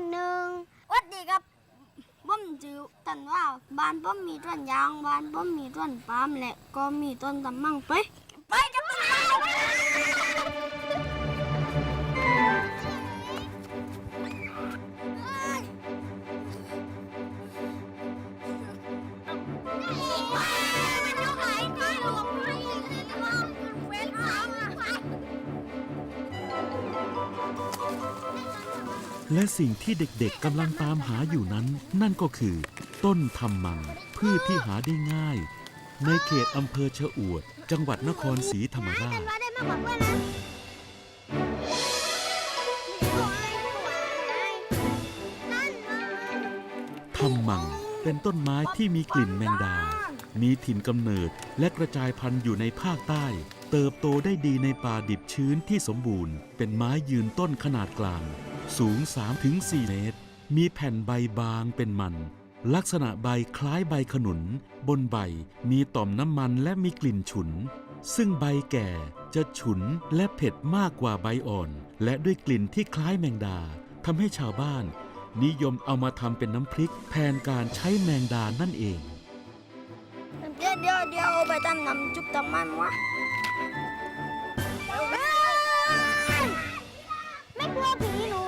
คนหนึ่งวัดดีครับป้อมจือตันว่าบ้านป้อมมีต้นยางบ้านป้อมมีต้นปาล์มและก็มีต้นตำมังไป และสิ่งที่เด็กๆกำลังตามหาอยู่นั้น นั่นก็คือ ต้นทำมังพืชที่หาได้ง่าย ในเขตอำเภอชะอวด จังหวัดนครศรีธรรมราชว่าได้มากกว่าเพื่อนนะนั่นนะทำมังเป็นต้นไม้ที่มีกลิ่นแมงดา มีถิ่นกำเนิดและกระจายพันธุ์อยู่ในภาคใต้ เติบโตได้ดีในป่าดิบชื้นที่สมบูรณ์ เป็นไม้ยืนต้นขนาดกลาง สูง 3-4 เมตร มีแผ่นใบบางเป็นมัน ลักษณะใบคล้ายใบขนุน บนใบมีต่อมน้ำมันและมีกลิ่นฉุน ซึ่งใบแก่จะฉุนและเผ็ดมากกว่าใบอ่อน และด้วยกลิ่นที่คล้ายแมงดาทำให้ชาวบ้าน นิยมเอามาทำเป็นน้ำพริกแทนการใช้แมงดานั่นเอง เดี๋ยวเดี๋ยวเดี๋ยวเอาไปทำน้ำจุ๊บทำมันวะไม่กลัวผีหนู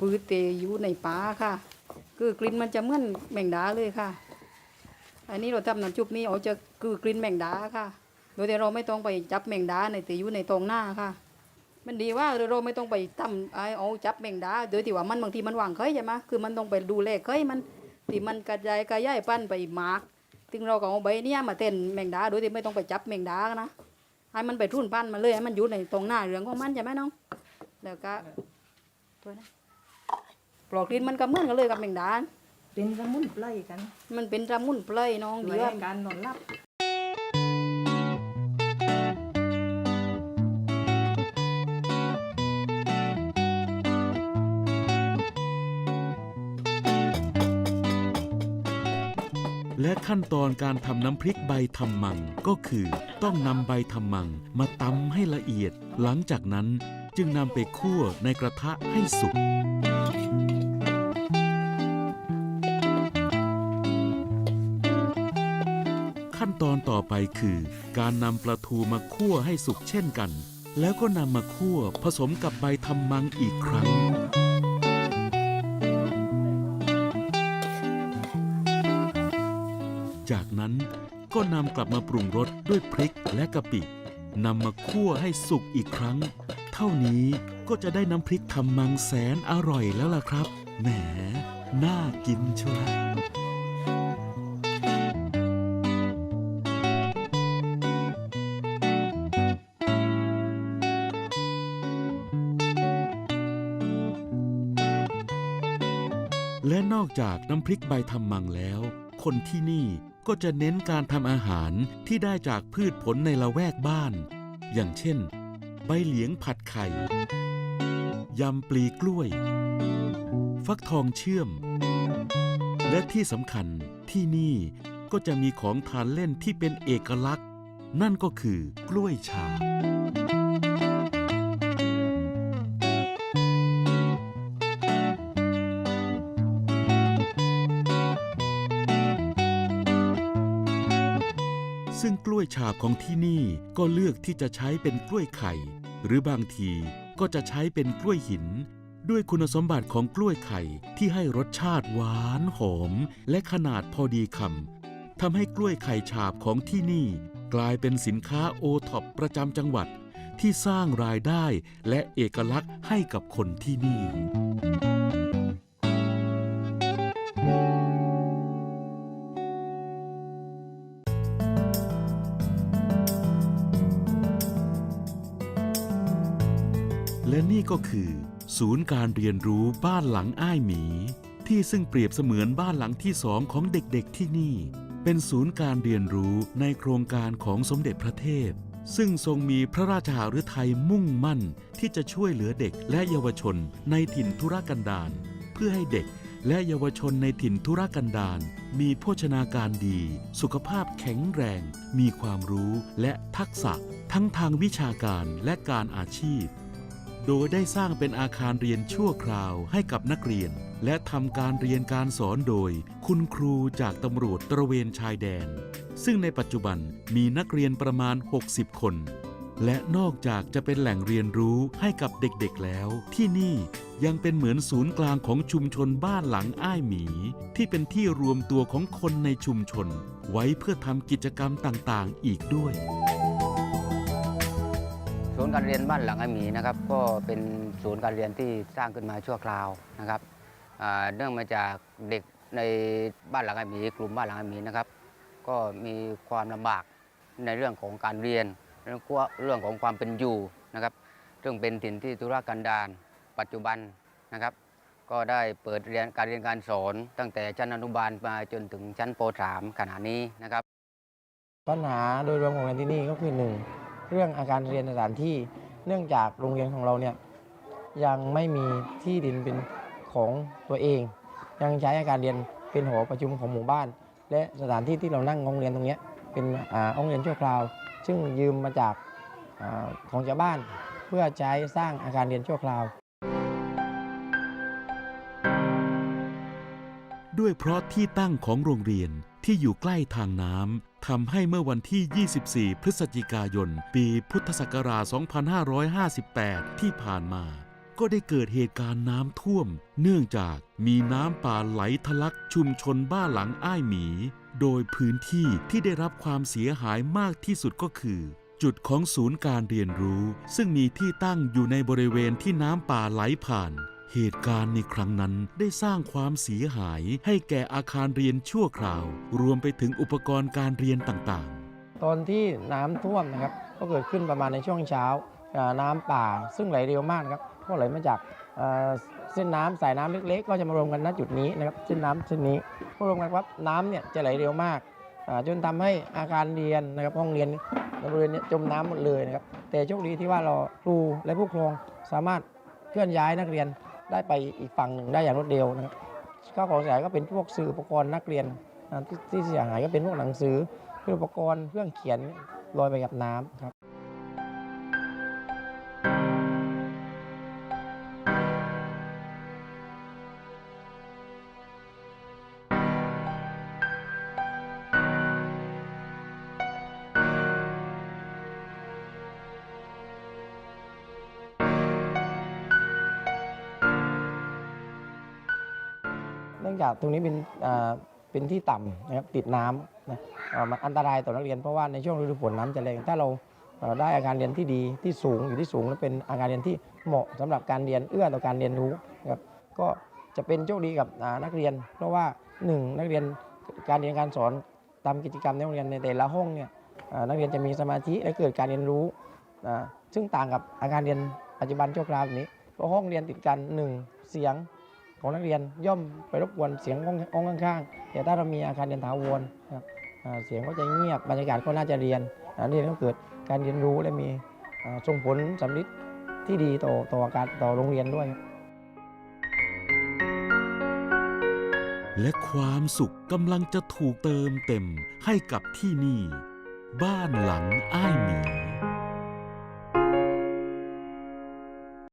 ปทำมันเราเริ่มมาใบทำมั่งคืออ่าปืนเตอยู่ในป่าค่ะ คือกลิ่นมันจะเหมือนแมงดาเลยค่ะ อันนี้เราทำน้ำจุบนี้เอาจะคือกลิ่นแมงดาค่ะ โดยที่เราไม่ต้องไปจับแมงดาในเตอยู่ในตรงหน้าค่ะ มันดีว่าเราไม่ต้องไปทำไอเอาจับแมงดาโดยที่ว่ามันบางทีมันวางเคยใช่ไหมคือมันต้องไปดูแลเคยมันที่มันกระจายกระจายปั้นไปหมากถึงเราก็เอาใบเนี้ยมาเต้นแมงดาโดยที่ไม่ต้องไปจับแมงดานะให้มันไปทุ่นปั้นมาเลยให้มันอยู่ในตรงหน้าเรืองของมันใช่ไหมน้องแล้วก็ตัวนะ ปลอกดินมันก็เหมือนกันเลยกับแมงดาเป็นสมุนไพรกันมันเป็นระมุนเปลยน้องช่ดีวยว่าให้การนอนหลับและขั้นตอนการทำน้ำพริกใบทำมังก็คือ ต้องนำใบทำมังมาตำให้ละเอียด หลังจากนั้นจึงนำไปคั่วในกระทะให้สุก ตอนต่อไปคือ การนำปลาทูมาคั่วให้สุกเช่นกัน แล้วก็นำมาคั่วผสมกับใบทำมังอีกครั้ง จากนั้นก็นำกลับมาปรุงรสด้วยพริกและกะปินำมาคั่วให้สุกอีกครั้ง เท่านี้ก็จะได้น้ำพริกทำมังแสนอร่อยแล้วล่ะครับ แหม น่ากินชัวร์ และนอกจากน้ำพริกใบทำมังแล้ว คนที่นี่ก็จะเน้นการทำอาหารที่ได้จากพืชผลในละแวกบ้าน อย่างเช่น ใบเหลียงผัดไข่ ยำปลีกล้วย ฟักทองเชื่อม และที่สำคัญที่นี่ก็จะมีของทานเล่นที่เป็นเอกลักษณ์ นั่นก็คือกล้วยฉาบ ซึ่งกล้วยฉาบของที่นี่ก็เลือกที่จะใช้เป็นกล้วยไข่ หรือบางทีก็จะใช้เป็นกล้วยหิน ด้วยคุณสมบัติของกล้วยไข่ที่ให้รสชาติหวานหอม และขนาดพอดีคำทำให้กล้วยไข่ฉาบของที่นี่ กลายเป็นสินค้าโอท็อปประจำจังหวัดที่สร้างรายได้และเอกลักษณ์ให้กับคนที่นี่ และนี่ก็คือ ศูนย์การเรียนรู้บ้านหลังอ้ายหมี ที่ซึ่งเปรียบเสมือนบ้านหลังที่สองของเด็กๆที่นี่ เป็นศูนย์การเรียนรู้ในโครงการของสมเด็จพระเทพ ซึ่งทรงมีพระราชหฤทัยมุ่งมั่น ที่จะช่วยเหลือเด็กและเยาวชนในถิ่นทุรกันดารเพื่อให้เด็กและเยาวชนในถิ่นทุรกันดารมีโภชนาการดี สุขภาพแข็งแรง มีความรู้และทักษะ ทั้งทางวิชาการและการอาชีพ โดยได้สร้างเป็นอาคารเรียนชั่วคราวให้กับนักเรียน และทำการเรียนการสอนโดย คุณครูจากตำรวจตระเวนชายแดน ซึ่งในปัจจุบันมีนักเรียนประมาณ 60 คน และนอกจากจะเป็นแหล่งเรียนรู้ให้กับเด็กๆแล้ว ที่นี่ยังเป็นเหมือนศูนย์กลางของชุมชนบ้านหลังอ้ายหมี ที่เป็นที่รวมตัวของคนในชุมชน ไว้เพื่อทำกิจกรรมต่างๆ อีกด้วย ย์การเรียนบ้านหลังไอหมีนะครับก็เป็นศูนย์การเรียนที่สร้างขึ้นมาชั่วคราวนะครับเนื่องมาจากเด็กในบ้านหลังไอหมี กลุ่มบ้านหลังไอหมีนะครับ ก็มีความลำบากในเรื่องของการเรียนเรื่องของเรื่องของความเป็นอยู่นะครับซึ่งเป็นถิ่นที่ธุรกันดารปัจจุบันนะครับ ก็ได้เปิดเรียนการเรียนการสอนตั้งแต่ชั้นอนุบาลมาจนถึงชั้นป .3 ขณะนี้นะครับ ปัญหาโดยรวมของเรียนที่นี่ก็คือหนึ่ง เรื่องอาการเรียนสถานที่ เนื่องจากโรงเรียนของเราเนี่ยยังไม่มีที่ดินเป็นของตัวเอง ยังใช้อาการเรียนเป็นหอประชุมของหมู่บ้าน และสถานที่ที่เรานั่งห้องเรียนตรงนี้เป็นอ่าห้องเรียนชั่วคราว ซึ่งยืมมาจากอของชาวบ้านเพื่อใช้สร้างอาคารเรียนชั่วคราว ด้วยเพราะที่ตั้งของโรงเรียนที่อยู่ใกล้ทางน้ำ ทำให้เมื่อวันที่ 24 พฤศจิกายน ปีพุทธศักราช 2558 ที่ผ่านมา ก็ได้เกิดเหตุการณ์น้ำท่วม เนื่องจากมีน้ำป่าไหลทะลักชุมชนบ้านหลังอ้ายหมี โดยพื้นที่ที่ได้รับความเสียหายมากที่สุดก็คือ จุดของศูนย์การเรียนรู้ ซึ่งมีที่ตั้งอยู่ในบริเวณที่น้ำป่าไหลผ่าน เหตุการณ์ในครั้งนั้นได้สร้างความเสียหายให้แก่อาคารเรียนชั่วคราว รวมไปถึงอุปกรณ์การเรียนต่างๆ ตอนที่น้ำท่วมนะครับก็เกิดขึ้นประมาณในช่วงเช้า น้ำป่าซึ่งไหลเร็วมากนะครับก็ไหลมาจากเส้นน้ำสายน้ำเล็กๆ ก็จะมารวมกันณจุดนี้นะครับเส้นน้ำเส้นนี้พอรวมกันครับน้ำเนี่ยจะไหลเร็วมากจนทำให้อาคารเรียนนะครับห้องเรียนในบริเวณเนี้จมน้ำหมดเลยนะครับแต่โชคดีที่ว่าเราครูและผู้ปกครองสามารถเคลื่อนย้ายนักเรียน ได้ไปอีกฝั่งหนึ่งได้อย่างรวดเร็วนะครับข้าวของเสียหายก็เป็นพวกสื่ออุปกรณ์นักเรียนที่ที่เสียหายก็เป็นพวกหนังสือเครื่องอุปกรณ์เครื่องเขียนลอยไปกับน้ำครับ นื่องจากตรงนี้เป็นเป็นที่ต่ำนะครับติดน้ำนะมันอันตรายต่อนักเรียนเพราะว่าในช่วงฤดูฝนน้ำจะแรงถ้าเราได้อาการเรียนที่ดีที่สูงอยู่ที่สูงและเป็นอาการเรียนที่เหมาะสำหรับการเรียนเอื้อต่อการเรียนรู้นะครับก็จะเป็นโชคดีกับนักเรียน เพราะว่าหนึ่งนักเรียนการเรียนการสอนตามกิจกรรมในโรงเรียนในแต่ละห้องเนี่ยนักเรียนจะมีสมาธิและเกิดการเรียนรู้ซึ่งต่างกับอาการเรียนปัจจุบันชั่วคราวนี้เพราะห้องเรียนติดกันหนึ่งเสียง ของนักเรียนย่อมไปรบกวนเสียงห้องข้างๆแต่ถ้าเรามีอาคารเรียนถาวรนะครับเสียงก็จะเงียบบรรยากาศก็น่าจะเรียนอ่านักเรียนก็เกิดการเรียนรู้และมีส่งผลสำลิดที่ดีต่อต่อการต่อโรงเรียนด้วย และความสุขกำลังจะถูกเติมเต็มให้กับที่นี่ บ้านหลังอ้ายหมี